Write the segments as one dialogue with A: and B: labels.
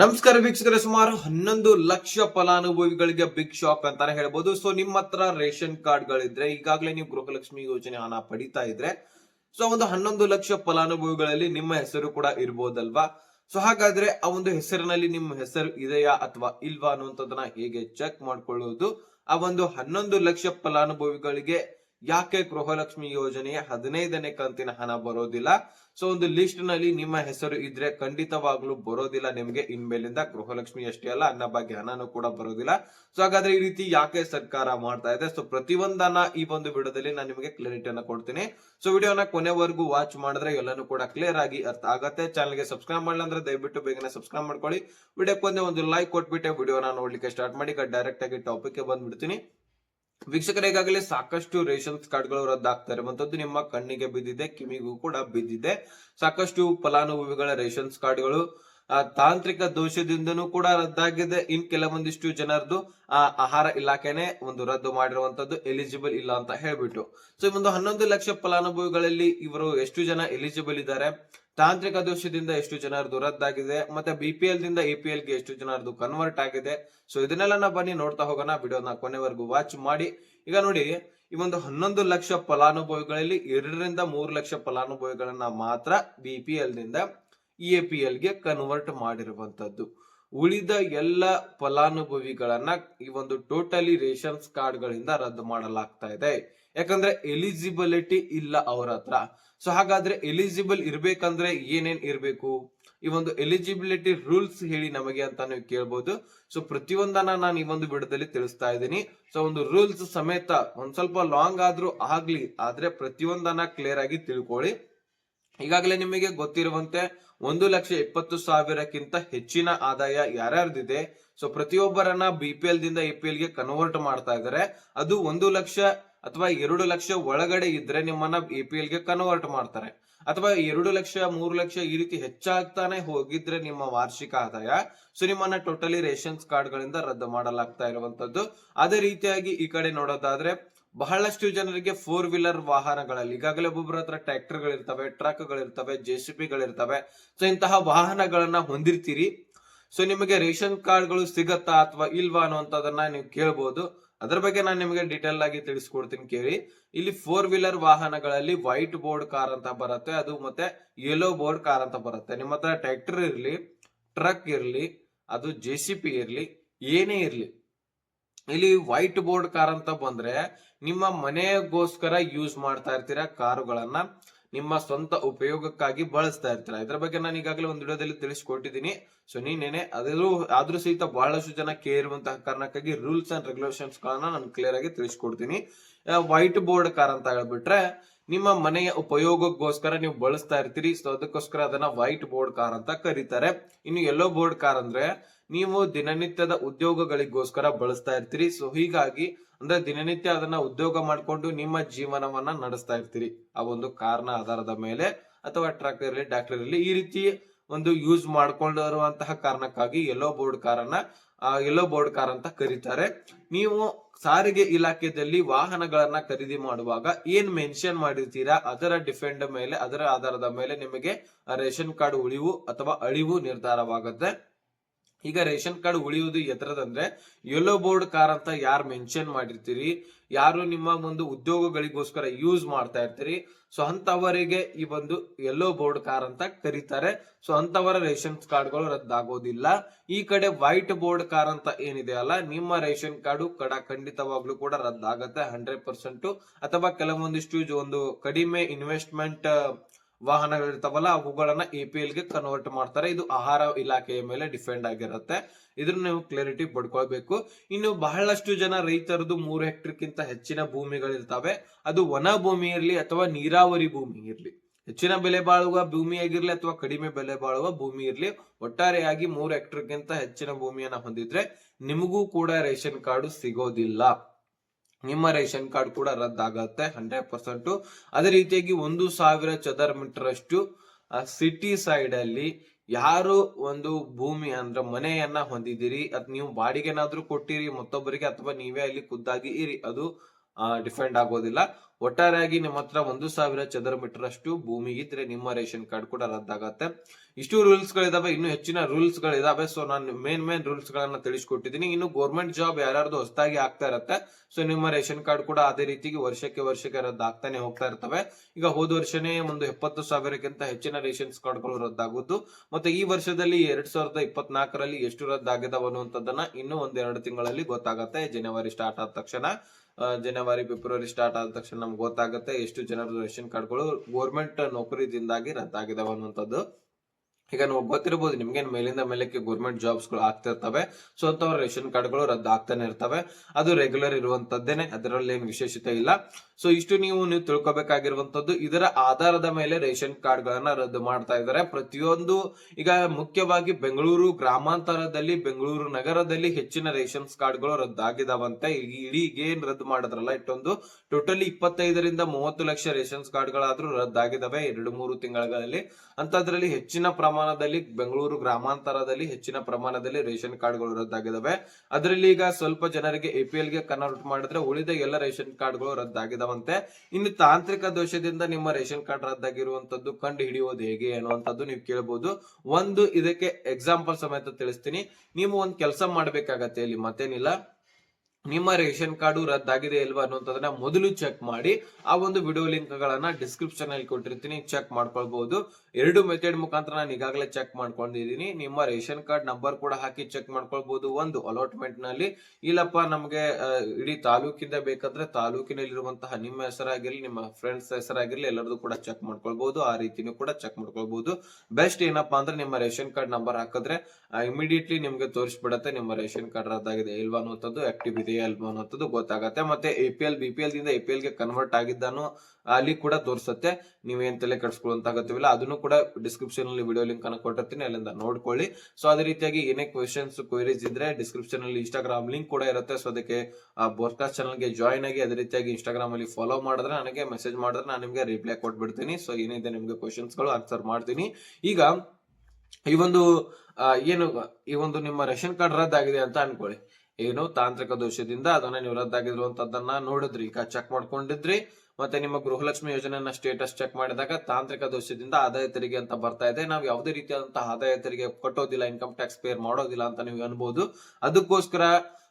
A: ನಮಸ್ಕಾರ ವೀಕ್ಷಕರೇ, ಸುಮಾರು ಹನ್ನೊಂದು ಲಕ್ಷ ಫಲಾನುಭವಿಗಳಿಗೆ ಬಿಗ್ ಶಾಪ್ ಅಂತಾನೆ ಹೇಳ್ಬೋದು. ಸೊ ನಿಮ್ಮ ಹತ್ರ ರೇಷನ್ ಕಾರ್ಡ್ ಗಳಿದ್ರೆ ಈಗಾಗಲೇ ನೀವು ಗೃಹಲಕ್ಷ್ಮಿ ಯೋಜನೆ ಹಣ ಪಡಿತಾ ಇದ್ರೆ ಸೊ ಒಂದು ಹನ್ನೊಂದು ಲಕ್ಷ ಫಲಾನುಭವಿಗಳಲ್ಲಿ ನಿಮ್ಮ ಹೆಸರು ಕೂಡ ಇರ್ಬೋದಲ್ವಾ? ಸೊ ಹಾಗಾದ್ರೆ ಆ ಒಂದು ಹೆಸರಿನಲ್ಲಿ ನಿಮ್ಮ ಹೆಸರು ಇದೆಯಾ ಅಥವಾ ಇಲ್ವಾ ಅನ್ನುವಂಥದ್ದನ್ನ ಹೇಗೆ ಚೆಕ್ ಮಾಡ್ಕೊಳ್ಳುವುದು ಆ ಒಂದು ಹನ್ನೊಂದು ಲಕ್ಷ ಫಲಾನುಭವಿಗಳಿಗೆ ಯಾಕೆ ಗೃಹಲಕ್ಷ್ಮಿ ಯೋಜನೆಯ ಹದಿನೈದನೇ ಕಂತಿನ ಹಣ ಬರೋದಿಲ್ಲ? ಸೊ ಒಂದು ಲಿಸ್ಟ್ನಲ್ಲಿ ನಿಮ್ಮ ಹೆಸರು ಇದ್ರೆ ಖಂಡಿತವಾಗ್ಲೂ ಬರೋದಿಲ್ಲ ನಿಮ್ಗೆ. ಇನ್ಮೇಲಿಂದ ಗೃಹಲಕ್ಷ್ಮಿ ಅಷ್ಟೇ ಅಲ್ಲ, ಅನ್ನ ಬಗ್ಗೆ ಹಣನೂ ಕೂಡ ಬರೋದಿಲ್ಲ. ಸೊ ಹಾಗಾದ್ರೆ ಈ ರೀತಿ ಯಾಕೆ ಸರ್ಕಾರ ಮಾಡ್ತಾ ಇದೆ? ಸೊ ಪ್ರತಿಯೊಂದನ್ನ ಈ ಒಂದು ವಿಡಿಯೋದಲ್ಲಿ ನಾನು ನಿಮಗೆ ಕ್ಲಾರಿಟಿಯನ್ನ ಕೊಡ್ತೀನಿ. ಸೊ ವಿಡಿಯೋನ ಕೊನೆವರೆಗೂ ವಾಚ್ ಮಾಡಿದ್ರೆ ಎಲ್ಲಾನು ಕೂಡ ಕ್ಲಿಯರ್ ಆಗಿ ಅರ್ಥ ಆಗತ್ತೆ. ಚಾನಲ್ಗೆ ಸಬ್ಸ್ಕ್ರೈಬ್ ಮಾಡಿಲ್ಲ ಅಂದ್ರೆ ದಯವಿಟ್ಟು ಬೇಗನೆ ಸಬ್ಸ್ಕ್ರೈಬ್ ಮಾಡ್ಕೊಳ್ಳಿ. ವಿಡಿಯೋಕ್ಕೊಂದೇ ಒಂದು ಲೈಕ್ ಕೊಟ್ಬಿಟ್ಟೆ, ವಿಡಿಯೋನ ನೋಡ್ಲಿಕ್ಕೆ ಸ್ಟಾರ್ಟ್ ಮಾಡಿ. ಡೈರೆಕ್ಟ್ ಆಗಿ ಟಾಪಿಕ್ ಬಂದ್ಬಿಡ್ತೀನಿ. ವೀಕ್ಷಕರ ಈಗಾಗಲೇ ಸಾಕಷ್ಟು ರೇಷನ್ ಕಾರ್ಡ್ಗಳು ರದ್ದಾಗ್ತಾ ಇರುವಂತದ್ದು ನಿಮ್ಮ ಕಣ್ಣಿಗೆ ಬಿದ್ದಿದೆ, ಕಿವಿಗೂ ಕೂಡ ಬಿದ್ದಿದೆ. ಸಾಕಷ್ಟು ಫಲಾನುಭವಿಗಳ ರೇಷನ್ಸ್ ಕಾರ್ಡ್ಗಳು ತಾಂತ್ರಿಕ ದೋಷದಿಂದನೂ ಕೂಡ ರದ್ದಾಗಿದೆ. ಇನ್ ಕೆಲವೊಂದಿಷ್ಟು ಜನರದು ಆ, ಆಹಾರ ಇಲಾಖೆನೆ ಒಂದು ರದ್ದು ಮಾಡಿರುವಂತದ್ದು ಎಲಿಜಿಬಲ್ ಇಲ್ಲ ಅಂತ ಹೇಳ್ಬಿಟ್ಟು. ಸೊ ಒಂದು ಹನ್ನೊಂದು ಲಕ್ಷ ಫಲಾನುಭವಿಗಳಲ್ಲಿ ಇವರು ಎಷ್ಟು ಜನ ಎಲಿಜಿಬಲ್ ಇದ್ದಾರೆ? ತಾಂತ್ರಿಕ ದೋಷದಿಂದ ಎಷ್ಟು ಜನರು ರದ್ದಾಗಿದೆ ಮತ್ತೆ ಬಿ ಪಿ ಎಲ್ ದಿಂದ ಎ ಪಿ ಎಲ್ಗೆ ಎಷ್ಟು ಜನರದು ಕನ್ವರ್ಟ್ ಆಗಿದೆ. ಸೊ ಇದನ್ನೆಲ್ಲ ನಾನು ಬನ್ನಿ ನೋಡ್ತಾ ಹೋಗೋಣ, ವಿಡಿಯೋನ ಕೊನೆವರೆಗೂ ವಾಚ್ ಮಾಡಿ. ಈಗ ನೋಡಿ, ಈ ಒಂದು ಹನ್ನೊಂದು ಲಕ್ಷ ಫಲಾನುಭವಿಗಳಲ್ಲಿ ಎರಡರಿಂದ ಮೂರು ಲಕ್ಷ ಫಲಾನುಭವಿಗಳನ್ನ ಮಾತ್ರ ಬಿ ಪಿ ಎಲ್ನಿಂದ ಇ ಎ ಪಿ ಎಲ್ಗೆ ಕನ್ವರ್ಟ್ ಮಾಡಿರುವಂತದ್ದು ಉಳಿದ ಎಲ್ಲ ಫಲಾನುಭವಿಗಳನ್ನ ಈ ಒಂದು ಟೋಟಲಿ ರೇಷನ್ಸ್ ಕಾರ್ಡ್ ಗಳಿಂದ ರದ್ದು ಮಾಡಲಾಗ್ತಾ ಇದೆ. ಯಾಕಂದ್ರೆ ಎಲಿಜಿಬಿಲಿಟಿ ಇಲ್ಲ ಅವ್ರ ಹತ್ರ. ಸೊ ಹಾಗಾದ್ರೆ ಎಲಿಜಿಬಲ್ ಇರ್ಬೇಕಂದ್ರೆ ಏನೇನ್ ಇರಬೇಕು? ಈ ಒಂದು ಎಲಿಜಿಬಿಲಿಟಿ ರೂಲ್ಸ್ ಹೇಳಿ ನಮಗೆ ಅಂತ ನೀವು ಕೇಳ್ಬೋದು. ಸೊ ಪ್ರತಿಯೊಂದನ್ನ ನಾನು ಈ ಒಂದು ವಿಡಿಯೋದಲ್ಲಿ ತಿಳಿಸ್ತಾ ಇದ್ದೀನಿ. ಸೊ ಒಂದು ರೂಲ್ಸ್ ಸಮೇತ ಒಂದ್ ಸ್ವಲ್ಪ ಲಾಂಗ್ ಆದ್ರೂ ಆಗ್ಲಿ, ಆದ್ರೆ ಪ್ರತಿಯೊಂದನ್ನ ಕ್ಲಿಯರ್ ಆಗಿ ತಿಳ್ಕೊಳ್ಳಿ. ಈಗಾಗಲೇ ನಿಮಗೆ ಗೊತ್ತಿರುವಂತೆ ಒಂದು ಲಕ್ಷ ಇಪ್ಪತ್ತು ಸಾವಿರಕ್ಕಿಂತ ಹೆಚ್ಚಿನ ಆದಾಯ ಯಾರ್ಯಾರ್ದಿದೆ? ಸೊ ಪ್ರತಿಯೊಬ್ಬರನ್ನ ಬಿ ಪಿ ಎಲ್ ದಿಂದ ಎ ಪಿ ಎಲ್ಗೆ ಕನ್ವರ್ಟ್ ಮಾಡ್ತಾ ಇದ್ದಾರೆ. ಅದು ಒಂದು ಲಕ್ಷ ಅಥವಾ ಎರಡು ಲಕ್ಷ ಒಳಗಡೆ ಇದ್ರೆ ನಿಮ್ಮನ್ನ ಎ ಪಿ ಎಲ್ಗೆ ಕನ್ವರ್ಟ್ ಮಾಡ್ತಾರೆ. ಅಥವಾ ಎರಡು ಲಕ್ಷ, ಮೂರು ಲಕ್ಷ ಈ ರೀತಿ ಹೆಚ್ಚಾಗ್ತಾನೆ ಹೋಗಿದ್ರೆ ನಿಮ್ಮ ವಾರ್ಷಿಕ ಆದಾಯ. ಸೊ ನಿಮ್ಮನ್ನ ಟೋಟಲಿ ರೇಷನ್ಸ್ ಕಾರ್ಡ್ ಗಳಿಂದ ರದ್ದು ಮಾಡಲಾಗ್ತಾ ಇರುವಂತದ್ದು. ಅದೇ ರೀತಿಯಾಗಿ ಈ ಕಡೆ ನೋಡೋದಾದ್ರೆ, ಬಹಳಷ್ಟು ಜನರಿಗೆ ಫೋರ್ ವೀಲರ್ ವಾಹನಗಳಲ್ಲಿ, ಈಗಾಗಲೇ ಒಬ್ಬೊಬ್ಬರ ಹತ್ರ ಟ್ರ್ಯಾಕ್ಟರ್ ಗಳಿರ್ತವೆ ಟ್ರಕ್ ಗಳಿರ್ತವೆ ಜೆ ಸಿ ಪಿ ಗಳಿರ್ತವೆ. ಸೊ ಇಂತಹ ವಾಹನಗಳನ್ನ ಹೊಂದಿರ್ತೀರಿ. ಸೊ ನಿಮಗೆ ರೇಷನ್ ಕಾರ್ಡ್ಗಳು ಸಿಗತ್ತಾ ಅಥವಾ ಇಲ್ವಾ ಅನ್ನುವಂಥದ್ದನ್ನ ನೀವು ಕೇಳ್ಬೋದು. ಅದ್ರ ಬಗ್ಗೆ ನಾನು ನಿಮಗೆ ಡೀಟೇಲ್ ಆಗಿ ತಿಳಿಸ್ಕೊಡ್ತೀನಿ ಕೇಳಿ. ಇಲ್ಲಿ ಫೋರ್ ವೀಲರ್ ವಾಹನಗಳಲ್ಲಿ ವೈಟ್ ಬೋರ್ಡ್ ಕಾರ್ ಅಂತ ಬರುತ್ತೆ, ಅದು ಮತ್ತೆ ಯೆಲ್ಲೋ ಬೋರ್ಡ್ ಕಾರ್ ಅಂತ ಬರುತ್ತೆ. ನಿಮ್ಮ ಹತ್ರ ಟ್ರ್ಯಾಕ್ಟರ್ ಇರ್ಲಿ ಟ್ರಕ್ ಇರ್ಲಿ, ಅದು ಜೆ ಸಿ ಪಿ ಇರ್ಲಿ, ಏನೇ ಇರ್ಲಿ. ಇಲ್ಲಿ ವೈಟ್ ಬೋರ್ಡ್ ಕಾರ್ ಅಂತ ಬಂದ್ರೆ ನಿಮ್ಮ ಮನೆಗೋಸ್ಕರ ಯೂಸ್ ಮಾಡ್ತಾ ಇರ್ತೀರಾ ಕಾರುಗಳನ್ನ ನಿಮ್ಮ ಸ್ವಂತ ಉಪಯೋಗಕ್ಕಾಗಿ ಬಳಸ್ತಾ ಇರ್ತೀರಾ. ಇದ್ರ ಬಗ್ಗೆ ನಾನು ಈಗಾಗಲೇ ಒಂದು ವಿಡಿಯೋದಲ್ಲಿ ತಿಳಿಸ್ಕೊಟ್ಟಿದ್ದೀನಿ. ಸೊ ನೀನೇನೆ ಅದರೂ ಆದ್ರೂ ಸಹಿತ ಬಹಳಷ್ಟು ಜನ ಕೇಳಿರುವಂತಹ ಕಾರಣಕ್ಕಾಗಿ ರೂಲ್ಸ್ ಅಂಡ್ ರೆಗ್ಯುಲೇಷನ್ಸ್ ಗಳನ್ನ ನಾನು ಕ್ಲಿಯರ್ ಆಗಿ ತಿಳಿಸ್ಕೊಡ್ತೀನಿ. ವೈಟ್ ಬೋರ್ಡ್ ಕಾರ್ ಅಂತ ಹೇಳ್ಬಿಟ್ರೆ, ನಿಮ್ಮ ಮನೆಯ ಉಪಯೋಗಕ್ಕೋಸ್ಕರ ನೀವು ಬಳಸ್ತಾ ಇರ್ತೀರಿ. ಸೊ ಅದಕ್ಕೋಸ್ಕರ ಅದನ್ನ ವೈಟ್ ಬೋರ್ಡ್ ಕಾರ್ ಅಂತ ಕರೀತಾರೆ. ಇನ್ನು ಯೆಲ್ಲೋ ಬೋರ್ಡ್ ಕಾರ್ ಅಂದ್ರೆ, ನೀವು ದಿನನಿತ್ಯದ ಉದ್ಯೋಗಗಳಿಗೋಸ್ಕರ ಬಳಸ್ತಾ ಇರ್ತೀರಿ. ಸೊ ಹೀಗಾಗಿ ಅಂದ್ರೆ ದಿನನಿತ್ಯ ಅದನ್ನ ಉದ್ಯೋಗ ಮಾಡ್ಕೊಂಡು ನಿಮ್ಮ ಜೀವನವನ್ನ ನಡೆಸ್ತಾ ಇರ್ತೀರಿ. ಆ ಒಂದು ಕಾರ್ನ ಆಧಾರದ ಮೇಲೆ ಅಥವಾ ಟ್ರಕ್ ಇರಲಿ ಡಾಕ್ಟರ್ ಇರಲಿ ಈ ರೀತಿ ಒಂದು ಯೂಸ್ ಮಾಡ್ಕೊಂಡಿರುವಂತಹ ಕಾರಣಕ್ಕಾಗಿ ಯೆಲ್ಲೋ ಬೋರ್ಡ್ ಕಾರನ್ನ ಯೆಲ್ಲೋ ಬೋರ್ಡ್ ಕಾರ್ ಅಂತ ಕರೀತಾರೆ. ನೀವು ಸಾರಿಗೆ ಇಲಾಖೆಯಲ್ಲಿ ವಾಹನಗಳನ್ನ ಖರೀದಿ ಮಾಡುವಾಗ ಏನ್ ಮೆನ್ಷನ್ ಮಾಡಿರ್ತೀರಾ? ಅದರ ಡಿಫೆಂಡ್ ಮೇಲೆ, ಅದರ ಆಧಾರದ ಮೇಲೆ ನಿಮಗೆ ರೇಷನ್ ಕಾರ್ಡ್ ಉಳಿವು ಅಥವಾ ಅಳಿವು ನಿರ್ಧಾರವಾಗುತ್ತೆ. ಈಗ ರೇಷನ್ ಕಾರ್ಡ್ ಉಳಿಯುವುದು ಎತ್ತರದಂದ್ರೆ ಯೆಲ್ಲೋ ಬೋರ್ಡ್ ಕಾರ್ ಅಂತ ಯಾರು ಮೆನ್ಷನ್ ಮಾಡಿರ್ತೀರಿ? ಯಾರು ನಿಮ್ಮ ಒಂದು ಉದ್ಯೋಗಗಳಿಗೋಸ್ಕರ ಯೂಸ್ ಮಾಡ್ತಾ ಇರ್ತೀರಿ? ಸೊ ಅಂತವರಿಗೆ ಈ ಒಂದು ಯೆಲ್ಲೋ ಬೋರ್ಡ್ ಕಾರ್ ಅಂತ ಕರೀತಾರೆ. ಸೊ ಅಂತವರ ರೇಷನ್ ಕಾರ್ಡ್ಗಳು ರದ್ದಾಗೋದಿಲ್ಲ. ಈ ಕಡೆ ವೈಟ್ ಬೋರ್ಡ್ ಕಾರ್ ಅಂತ ಏನಿದೆ ಅಲ್ಲ, ನಿಮ್ಮ ರೇಷನ್ ಕಾರ್ಡು ಕಡ ಖಂಡಿತವಾಗ್ಲೂ ಕೂಡ ರದ್ದಾಗತ್ತೆ ಹಂಡ್ರೆಡ್ ಪರ್ಸೆಂಟ್ ಅಥವಾ ಕೆಲವೊಂದಿಷ್ಟು ಒಂದು ಕಡಿಮೆ ಇನ್ವೆಸ್ಟ್ಮೆಂಟ್ ವಾಹನಗಳಿರ್ತಾವಲ್ಲ ಅವುಗಳನ್ನ ಎ ಪಿ ಎಲ್ಗೆ ಕನ್ವರ್ಟ್ ಮಾಡ್ತಾರೆ. ಇದು ಆಹಾರ ಇಲಾಖೆಯ ಮೇಲೆ ಡಿಪೆಂಡ್ ಆಗಿರುತ್ತೆ. ಇದನ್ನ ನೀವು ಕ್ಲಾರಿಟಿ ಪಡ್ಕೊಳ್ಬೇಕು. ಇನ್ನು ಬಹಳಷ್ಟು ಜನ ರೈತರದು ಮೂರು ಹೆಕ್ಟರ್ಕ್ಕಿಂತ ಹೆಚ್ಚಿನ ಭೂಮಿಗಳಿರ್ತಾವೆ. ಅದು ವನ ಭೂಮಿ ಇರಲಿ ಅಥವಾ ನೀರಾವರಿ ಭೂಮಿ ಇರಲಿ. ಹೆಚ್ಚಿನ ಬೆಲೆ ಬಾಳುವ ಭೂಮಿ ಆಗಿರ್ಲಿ ಅಥವಾ ಕಡಿಮೆ ಬೆಲೆ ಬಾಳುವ ಭೂಮಿ ಇರಲಿ, ಒಟ್ಟಾರೆಯಾಗಿ ಮೂರು ಹೆಕ್ಟರ್ಗಿಂತ ಹೆಚ್ಚಿನ ಭೂಮಿಯನ್ನ ಹೊಂದಿದ್ರೆ ನಿಮಗೂ ಕೂಡ ರೇಷನ್ ಕಾರ್ಡು ಸಿಗೋದಿಲ್ಲ. ನಿಮ್ಮ ರೇಷನ್ ಕಾರ್ಡ್ ಕೂಡ ರದ್ದಾಗತ್ತೆ, ಹಂಡ್ರೆಡ್ ಪರ್ಸೆಂಟ್. ಅದೇ ರೀತಿಯಾಗಿ ಒಂದು ಸಾವಿರ ಚದರ ಮೀಟರ್ ಅಷ್ಟು ಸಿಟಿ ಸೈಡ್ ಅಲ್ಲಿ ಯಾರು ಒಂದು ಭೂಮಿ ಅಂದ್ರೆ ಮನೆಯನ್ನ ಹೊಂದಿದ್ದೀರಿ, ಅದ್ ನೀವು ಬಾಡಿಗೆನಾದ್ರೂ ಕೊಟ್ಟಿರಿ, ಮತ್ತೊಬ್ಬರಿಗೆ ಅಥವಾ ನೀವೇ ಅಲ್ಲಿ ಖುದ್ದಾಗಿ ಇರಿ, ಅದು ಡಿಫೆಂಡ್ ಆಗೋದಿಲ್ಲ. ಒಟ್ಟಾರೆಯಾಗಿ ನಿಮ್ಮ ಹತ್ರ ಒಂದು ಸಾವಿರ ಚದರ ಮೀಟರ್ ಅಷ್ಟು ಭೂಮಿ ಇದ್ರೆ ನಿಮ್ಮ ರೇಷನ್ ಕಾರ್ಡ್ ಕೂಡ ರದ್ದಾಗತ್ತೆ. ಇಷ್ಟು ರೂಲ್ಸ್ ಗಳಿದಾವೆ ಇನ್ನು ಹೆಚ್ಚಿನ ರೂಲ್ಸ್ ಗಳಿದಾವೆ ಸೊ ನಾನು ಮೇನ್ ಮೇನ್ ರೂಲ್ಸ್ ಗಳನ್ನ ತಿಳಿಸ್ಕೊಟ್ಟಿದ್ದೀನಿ ಇನ್ನು ಗೌರ್ಮೆಂಟ್ ಜಾಬ್ ಯಾರ್ಯಾರ್ದು ಹೊಸದಾಗಿ ಆಗ್ತಾ ಇರತ್ತೆ ಸೊ ನಿಮ್ಮ ರೇಷನ್ ಕಾರ್ಡ್ ಕೂಡ ಅದೇ ರೀತಿಗೆ ವರ್ಷಕ್ಕೆ ವರ್ಷಕ್ಕೆ ರದ್ದಾಗ್ತಾನೆ ಹೋಗ್ತಾ ಇರ್ತವೆ. ಈಗ ಹೋದ ವರ್ಷನೇ ಒಂದು ಎಪ್ಪತ್ತು ಸಾವಿರಕ್ಕಿಂತ ಹೆಚ್ಚಿನ ರೇಷನ್ ಕಾರ್ಡ್ಗಳು ರದ್ದಾಗುವುದು ಮತ್ತೆ ಈ ವರ್ಷದಲ್ಲಿ ಎರಡ್ ಸಾವಿರದ ಇಪ್ಪತ್ನಾಲ್ಕರಲ್ಲಿ ಎಷ್ಟು ರದ್ದಾಗಿದಾವ ಅನ್ನುವಂಥದ್ದನ್ನ ಇನ್ನೂ ಒಂದೆರಡು ತಿಂಗಳಲ್ಲಿ ಗೊತ್ತಾಗತ್ತೆ. ಜನವರಿ ಸ್ಟಾರ್ಟ್ ಆದ ತಕ್ಷಣ ಜನವರಿ ಫೆಬ್ರವರಿ ಸ್ಟಾರ್ಟ್ ಆದ ತಕ್ಷಣ ನಮ್ಗೆ ಗೊತ್ತಾಗುತ್ತೆ ಎಷ್ಟು ಜನರ ರೇಷನ್ ಕಾರ್ಡ್ಗಳು ಗೋರ್ಮೆಂಟ್ ನೌಕರಿದಿಂದಾಗಿ ರದ್ದಾಗಿದಾವ ಅನ್ನುವಂಥದ್ದು. ಈಗ ನಾವು ಗೊತ್ತಿರಬಹುದು ನಿಮ್ಗೆ ಮೇಲಿಂದ ಮೇಲಕ್ಕೆ ಗೌರ್ಮೆಂಟ್ ಜಾಬ್ಸ್ಗಳು ಆಗ್ತಿರ್ತವೆ ಸೊ ಅಂತವ್ರ ರೇಷನ್ ಕಾರ್ಡ್ಗಳು ರದ್ದು ಆಗ್ತಾನೆ ಇರ್ತವೆ. ಅದು ರೆಗ್ಯುಲರ್ ಇರುವಂತದ್ದೇನೆ ಅದರಲ್ಲಿ ಏನು ವಿಶೇಷತೆ ಇಲ್ಲ. ಸೊ ಇಷ್ಟು ನೀವು ನೀವು ತಿಳ್ಕೊಬೇಕಾಗಿರುವಂತದ್ದು ಇದರ ಆಧಾರದ ಮೇಲೆ ರೇಷನ್ ಕಾರ್ಡ್ ಗಳನ್ನ ರದ್ದು ಮಾಡ್ತಾ ಇದ್ದಾರೆ. ಪ್ರತಿಯೊಂದು, ಈಗ ಮುಖ್ಯವಾಗಿ ಬೆಂಗಳೂರು ಗ್ರಾಮಾಂತರದಲ್ಲಿ, ಬೆಂಗಳೂರು ನಗರದಲ್ಲಿ ಹೆಚ್ಚಿನ ರೇಷನ್ಸ್ ಕಾರ್ಡ್ಗಳು ರದ್ದಾಗಿದಾವಂತೆ. ಈ ಇಡೀ ಏನ್ ರದ್ದು ಮಾಡಿದ್ರಲ್ಲ ಇಟ್ಟೊಂದು ಟೋಟಲಿ ಇಪ್ಪತ್ತೈದರಿಂದ ಮೂವತ್ತು ಲಕ್ಷ ರೇಷನ್ಸ್ ಕಾರ್ಡ್ಗಳಾದ್ರೂ ರದ್ದಾಗಿದಾವೆ. ಎರಡು, ಮೂರು ತಿಂಗಳಲ್ಲಿ ಅಂತದ್ರಲ್ಲಿ ಹೆಚ್ಚಿನ ಪ್ರಮಾಣದಲ್ಲಿ ಬೆಂಗಳೂರು ಗ್ರಾಮಾಂತರದಲ್ಲಿ ಹೆಚ್ಚಿನ ಪ್ರಮಾಣದಲ್ಲಿ ರೇಷನ್ ಕಾರ್ಡ್ಗಳು ರದ್ದಾಗಿದ್ದಾವೆ ಅದರಲ್ಲಿ ಈಗ ಸ್ವಲ್ಪ ಜನರಿಗೆ ಎಪಿಎಲ್ಗೆ ಕನ್ವರ್ಟ್ ಮಾಡಿದ್ರೆ ಉಳಿದ ಎಲ್ಲ ರೇಷನ್ ಕಾರ್ಡ್ಗಳು ರದ್ದಾಗಿದ್ದಾವಂತೆ ಇನ್ನು ತಾಂತ್ರಿಕ ದೋಷದಿಂದ ನಿಮ್ಮ ರೇಷನ್ ಕಾರ್ಡ್ ರದ್ದಾಗಿರುವಂತದ್ದು ಕಂಡು ಹಿಡಿಯೋದು ಹೇಗೆ ಅನ್ನುವಂಥದ್ದು ನೀವು ಕೇಳಬಹುದು ಒಂದು, ಇದಕ್ಕೆ ಎಕ್ಸಾಂಪಲ್ ಸಮೇತ ತಿಳಿಸ್ತೀನಿ. ನೀವು ಒಂದ್ ಕೆಲಸ ಮಾಡ್ಬೇಕಾಗತ್ತೆ ಇಲ್ಲಿ, ಮತ್ತೇನಿಲ್ಲ. ನಿಮ್ಮ ರೇಷನ್ ಕಾರ್ಡು ರದ್ದಾಗಿದೆ ಇಲ್ವಾ ಅನ್ನೋಂಥದ್ದನ್ನ ಮೊದಲು ಚೆಕ್ ಮಾಡಿ, ಆ ಒಂದು ವಿಡಿಯೋ ಲಿಂಕ್ ಗಳನ್ನ ಡಿಸ್ಕ್ರಿಪ್ಷನ್ ಅಲ್ಲಿ ಕೊಟ್ಟಿರ್ತೀನಿ ಚೆಕ್ ಮಾಡ್ಕೊಳ್ಬಹುದು ಎರಡು ಮೆಥಡ್ ಮುಖಾಂತರ ನಾನು ಈಗಾಗಲೇ ಚೆಕ್ ಮಾಡ್ಕೊಂಡಿದ್ದೀನಿ. ನಿಮ್ಮ ರೇಷನ್ ಕಾರ್ಡ್ ನಂಬರ್ ಕೂಡ ಹಾಕಿ ಚೆಕ್ ಮಾಡ್ಕೊಳ್ಬಹುದು ಒಂದು ಅಲಾಟ್ಮೆಂಟ್ನಲ್ಲಿ. ಇಲ್ಲಪ್ಪ, ನಮಗೆ ಇಡೀ ತಾಲೂಕಿಂದ ಬೇಕಂದ್ರೆ ತಾಲೂಕಿನಲ್ಲಿರುವಂತಹ ನಿಮ್ಮ ಹೆಸರಾಗಿರ್ಲಿ, ನಿಮ್ಮ ಫ್ರೆಂಡ್ಸ್ ಹೆಸರಾಗಿರ್ಲಿ ಎಲ್ಲರದು ಕೂಡ ಚೆಕ್ ಮಾಡ್ಕೊಳ್ಬಹುದು ಆ ರೀತಿನೂ ಕೂಡ ಚೆಕ್ ಮಾಡ್ಕೊಳ್ಬಹುದು ಬೆಸ್ಟ್ ಏನಪ್ಪಾ ಅಂದ್ರೆ ನಿಮ್ಮ ರೇಷನ್ ಕಾರ್ಡ್ ನಂಬರ್ ಹಾಕಿದ್ರೆ ಇಮಿಡಿಯೇಟ್ಲಿ ನಿಮ್ಗೆ ತೋರಿಸ್ಬಿಡತ್ತೆ ನಿಮ್ಮ ರೇಷನ್ ಕಾರ್ಡ್ ರದ್ದಾಗಿದೆ ಇಲ್ವಾ ಅನ್ನುವಂಥದ್ದು ಆಕ್ಟಿವ್ ಇದೆಯಾ ಇಲ್ವಾ ಅನ್ನೋದು ಗೊತ್ತಾಗತ್ತೆ. ಮತ್ತೆ A P L B P L ದಿಂದ ಎ ಪಿ ಎಲ್ಗೆ ಕನ್ವರ್ಟ್ ಆಗಿದ್ದಾನು ಅಲ್ಲಿ ಕೂಡ ತೋರಿಸುತ್ತೆ. ನೀವೇನ್ ತಲೆ ಕಟ್ಸ್ಕೊಳ್ಳುವಂತ ಅಗತ್ಯವಿಲ್ಲ. ಅದನ್ನು ಕೂಡ ಡಿಸ್ಕ್ರಿಪ್ಷನ್ ಅಲ್ಲಿ ವಿಡಿಯೋ ಲಿಂಕ್ ಅನ್ನು ಕೊಟ್ಟಿರ್ತೀನಿ, ಅಲ್ಲಿಂದ ನೋಡ್ಕೊಳ್ಳಿ. ಸೊ ಅದೇ ರೀತಿಯಾಗಿ ಏನೇ ಕ್ವೆಶನ್ಸ್ ಕ್ವೈರೀಸ್ ಇದ್ರೆ ಡಿಸ್ಕ್ರಿಪ್ಷನ್ ಅಲ್ಲಿ ಇನ್ಸ್ಟಾಗ್ರಾಮ್ ಲಿಂಕ್ ಕೂಡ ಇರುತ್ತೆ. ಸೊ ಅದಕ್ಕೆ ಬೋರ್ಕಾಸ್ಟ್ ಚಾನಲ್ಗೆ ಜಾಯ್ನ್ ಆಗಿ ಅದೇ ರೀತಿಯಾಗಿ ಇನ್ಸ್ಟಾಗ್ರಾಮ್ ಅಲ್ಲಿ ಫಾಲೋ ಮಾಡಿದ್ರೆ ನನಗೆ ಮೆಸೇಜ್ ಮಾಡಿದ್ರೆ ನಾನು ನಿಮಗೆ ರಿಪ್ಲೈ ಕೊಟ್ಬಿಡ್ತೀನಿ. ಸೊ ಏನಿದೆ ನಿಮಗೆ ಕ್ವಶನ್ಸ್ಗಳು ಆನ್ಸರ್ ಮಾಡ್ತೀನಿ. ಈಗ ಈ ಒಂದು ಏನು, ಈ ಒಂದು ನಿಮ್ಮ ರೇಷನ್ ಕಾರ್ಡ್ ರದ್ದಾಗಿದೆ ಅಂತ ಅನ್ಕೊಳ್ಳಿ. ಏನು ತಾಂತ್ರಿಕ ದೋಷದಿಂದ ಅದನ್ನ ನೀವು ರದ್ದಾಗಿರುವಂತದ್ದನ್ನ ನೋಡಿದ್ರಿ. ಈಗ ಚೆಕ್ ಮಾಡ್ಕೊಂಡಿದ್ರಿ. ಮತ್ತೆ ನಿಮ್ಮ ಗೃಹಲಕ್ಷ್ಮಿ ಯೋಜನೆಯನ್ನ ಸ್ಟೇಟಸ್ ಚೆಕ್ ಮಾಡಿದಾಗ ತಾಂತ್ರಿಕ ದೋಷದಿಂದ ಆದಾಯ ತೆರಿಗೆ ಅಂತ ಬರ್ತಾ ಇದೆ. ನಾವು ಯಾವುದೇ ರೀತಿಯಾದಂತಹ ಆದಾಯ ತೆರಿಗೆ ಕಟ್ಟೋದಿಲ್ಲ ಇನ್ಕಮ್ ಟ್ಯಾಕ್ಸ್ ಪೇರ್ ಮಾಡೋದಿಲ್ಲ ಅಂತ ನೀವು ಅನ್ಬೋದು. ಅದಕ್ಕೋಸ್ಕರ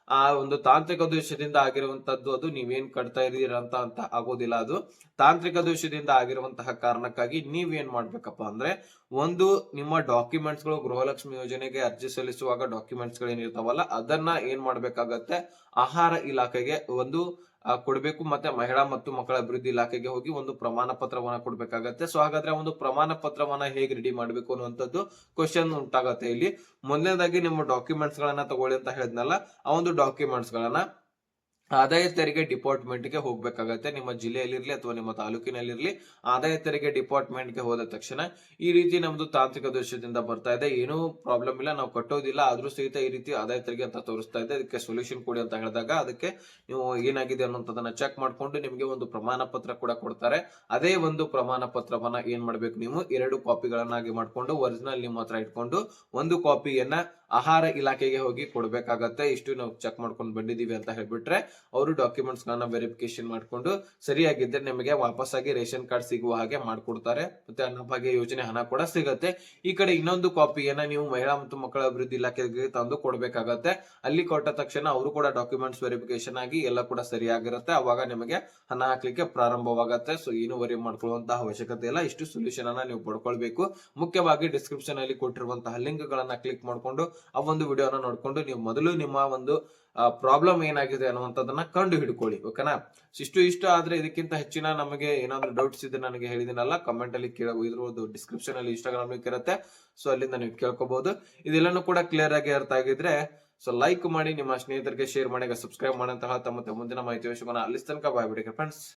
A: ಆ ಒಂದು ತಾಂತ್ರಿಕ ದೋಷದಿಂದ ಆಗಿರುವಂತದ್ದು ಅದು ನೀವೇನ್ ಕಟ್ತಾ ಇದೀರ ಅಂತ ಅಂತ ಆಗೋದಿಲ್ಲ ಅದು. ತಾಂತ್ರಿಕ ದೋಷದಿಂದ ಆಗಿರುವಂತಹ ಕಾರಣಕ್ಕಾಗಿ ನೀವೇನ್ ಮಾಡ್ಬೇಕಪ್ಪ ಅಂದ್ರೆ ಒಂದು ನಿಮ್ಮ ಡಾಕ್ಯುಮೆಂಟ್ಸ್ಗಳು ಗೃಹಲಕ್ಷ್ಮಿ ಯೋಜನೆಗೆ ಅರ್ಜಿ ಸಲ್ಲಿಸುವಾಗ ಡಾಕ್ಯುಮೆಂಟ್ಸ್ ಗಳೇನಿರ್ತಾವಲ್ಲ ಅದನ್ನ ಏನ್ ಮಾಡ್ಬೇಕಾಗತ್ತೆ? ಆಹಾರ ಇಲಾಖೆಗೆ ಒಂದು ಕೊಡ್ಬೇಕು ಮತ್ತೆ ಮಹಿಳಾ ಮತ್ತು ಮಕ್ಕಳ ಅಭಿವೃದ್ಧಿ ಇಲಾಖೆಗೆ ಹೋಗಿ ಒಂದು ಪ್ರಮಾಣ ಪತ್ರವನ್ನ ಕೊಡ್ಬೇಕಾಗತ್ತೆ. ಸೊ ಹಾಗಾದ್ರೆ ಒಂದು ಪ್ರಮಾಣ ಪತ್ರವನ್ನ ಹೇಗೆ ರೆಡಿ ಮಾಡ್ಬೇಕು ಅನ್ನುವಂಥದ್ದು ಕ್ವಶನ್ ಉಂಟಾಗತ್ತೆ ಇಲ್ಲಿ. ಮೊದಲನೇದಾಗಿ ನಿಮ್ಮ ಡಾಕ್ಯುಮೆಂಟ್ಸ್ ಗಳನ್ನ ತಗೊಳ್ಳಿ ಅಂತ ಹೇಳಿದ್ನಲ್ಲ, ಆ ಒಂದು ಡಾಕ್ಯುಮೆಂಟ್ಸ್ ಗಳನ್ನ ಆದಾಯ ತೆರಿಗೆ ಡಿಪಾರ್ಟ್ಮೆಂಟ್ಗೆ ಹೋಗ್ಬೇಕಾಗತ್ತೆ. ನಿಮ್ಮ ಜಿಲ್ಲೆಯಲ್ಲಿರಲಿ ಅಥವಾ ನಿಮ್ಮ ತಾಲೂಕಿನಲ್ಲಿರಲಿ ಆದಾಯ ತೆರಿಗೆ ಡಿಪಾರ್ಟ್ಮೆಂಟ್ಗೆ ಹೋದ ತಕ್ಷಣ ಈ ರೀತಿ ನಮ್ದು ತಾಂತ್ರಿಕ ದೋಷದಿಂದ ಬರ್ತಾ ಇದೆ. ಏನೂ ಪ್ರಾಬ್ಲಮ್ ಇಲ್ಲ. ನಾವು ಕಟ್ಟೋದಿಲ್ಲ. ಆದ್ರೂ ಸಹಿತ ಈ ರೀತಿ ಆದಾಯ ತೆರಿಗೆ ಅಂತ ತೋರಿಸ್ತಾ ಇದೆ. ಅದಕ್ಕೆ ಸೊಲ್ಯೂಷನ್ ಕೊಡಿ ಅಂತ ಹೇಳಿದಾಗ ಅದಕ್ಕೆ ನೀವು ಏನಾಗಿದೆ ಅನ್ನೋಂಥದನ್ನ ಚೆಕ್ ಮಾಡಿಕೊಂಡು ನಿಮಗೆ ಒಂದು ಪ್ರಮಾಣ ಪತ್ರ ಕೂಡ ಕೊಡ್ತಾರೆ. ಅದೇ ಒಂದು ಪ್ರಮಾಣ ಪತ್ರವನ್ನ ಏನ್ ಮಾಡ್ಬೇಕು ನೀವು? ಎರಡು ಕಾಪಿಗಳನ್ನಾಗಿ ಮಾಡಿಕೊಂಡು, ಒರಿಜಿನಲ್ ನಿಮ್ಮ ಹತ್ರ ಇಟ್ಕೊಂಡು ಒಂದು ಕಾಪಿಯನ್ನ ಆಹಾರ ಇಲಾಖೆಗೆ ಹೋಗಿ ಕೊಡ್ಬೇಕಾಗತ್ತೆ. ಇಷ್ಟು ನಾವು ಚೆಕ್ ಮಾಡ್ಕೊಂಡು ಬಂದಿದೀವಿ ಅಂತ ಹೇಳ್ಬಿಟ್ರೆ ಅವರು ಡಾಕ್ಯುಮೆಂಟ್ಸ್ ಗಳನ್ನ ವೆರಿಫಿಕೇಶನ್ ಮಾಡ್ಕೊಂಡು ಸರಿಯಾಗಿದ್ದರೆ ನಿಮಗೆ ವಾಪಸ್ಸಾಗಿ ರೇಷನ್ ಕಾರ್ಡ್ ಸಿಗುವ ಹಾಗೆ ಮಾಡ್ಕೊಡ್ತಾರೆ. ಮತ್ತೆ ಅನ್ನಭಾಗ್ಯ ಯೋಜನೆ ಹಣ ಕೂಡ ಸಿಗತ್ತೆ. ಈ ಕಡೆ ಇನ್ನೊಂದು ಕಾಪಿಯನ್ನ ನೀವು ಮಹಿಳಾ ಮತ್ತು ಮಕ್ಕಳ ಅಭಿವೃದ್ಧಿ ಇಲಾಖೆಗೆ ತಂದು ಕೊಡ್ಬೇಕಾಗತ್ತೆ. ಅಲ್ಲಿ ಕೊಟ್ಟ ತಕ್ಷಣ ಅವರು ಕೂಡ ಡಾಕ್ಯುಮೆಂಟ್ಸ್ ವೆರಿಫಿಕೇಶನ್ ಆಗಿ ಎಲ್ಲ ಕೂಡ ಸರಿಯಾಗಿರುತ್ತೆ. ಅವಾಗ ನಿಮಗೆ ಹಣ ಹಾಕ್ಲಿಕ್ಕೆ ಪ್ರಾರಂಭವಾಗತ್ತೆ. ಸೊ ಏನು ವರಿ ಮಾಡ್ಕೊಳ್ಳುವಂತಹ ಅವಶ್ಯಕತೆ ಇಲ್ಲ. ಇಷ್ಟು ಸೊಲ್ಯೂಷನ್ ಅನ್ನ ನೀವು ಪಡ್ಕೊಳ್ಬೇಕು. ಮುಖ್ಯವಾಗಿ ಡಿಸ್ಕ್ರಿಪ್ಷನ್ ಅಲ್ಲಿ ಕೊಟ್ಟಿರುವಂತಹ ಲಿಂಕ್ ಗಳನ್ನ ಕ್ಲಿಕ್ ಮಾಡ್ಕೊಂಡು ಆ ಒಂದು ವಿಡಿಯೋನ ನೋಡ್ಕೊಂಡು ನೀವು ಮೊದಲು ನಿಮ್ಮ ಒಂದು ಪ್ರಾಬ್ಲಮ್ ಏನಾಗಿದೆ ಅನ್ನುವಂಥದ್ದನ್ನ ಕಂಡು ಹಿಡ್ಕೊಳ್ಳಿ ಓಕೆನಾ ಇಷ್ಟು ಇಷ್ಟ ಆದ್ರೆ ಇದಕ್ಕಿಂತ ಹೆಚ್ಚಿನ ನಮಗೆ ಏನಾದ್ರು ಡೌಟ್ಸ್ ಇದ್ರೆ ನನಗೆ ಹೇಳಿದಿನಲ್ಲ ಕಮೆಂಟ್ ಅಲ್ಲಿ ಇದ್ರದ್ದು ಡಿಸ್ಕ್ರಿಪ್ಷನ್ ಅಲ್ಲಿ ಇನ್ಸ್ಟಾಗ್ರಾಮ್ ಲಿಂಕ್ ಇರುತ್ತೆ ಸೊ ಅಲ್ಲಿಂದ ನೀವು ಕೇಳ್ಕೋಬಹುದು ಇದೆಲ್ಲನೂ ಕೂಡ ಕ್ಲಿಯರ್ ಆಗಿ ಅರ್ಥ ಆಗಿದ್ರೆ ಸೊ ಲೈಕ್ ಮಾಡಿ, ನಿಮ್ಮ ಸ್ನೇಹಿತರಿಗೆ ಶೇರ್ ಮಾಡಿ ಸಬ್ಸ್ಕ್ರೈಬ್ ಮಾಡಂತಹ ತಮ್ಮ ಮುಂದಿನ ಮಾಹಿತಿ ವಿಷಯವನ್ನು ಅಲ್ಲಿ ತನಕ ಬಾಯ್ ಬಿಡಿ ಫ್ರೆಂಡ್ಸ್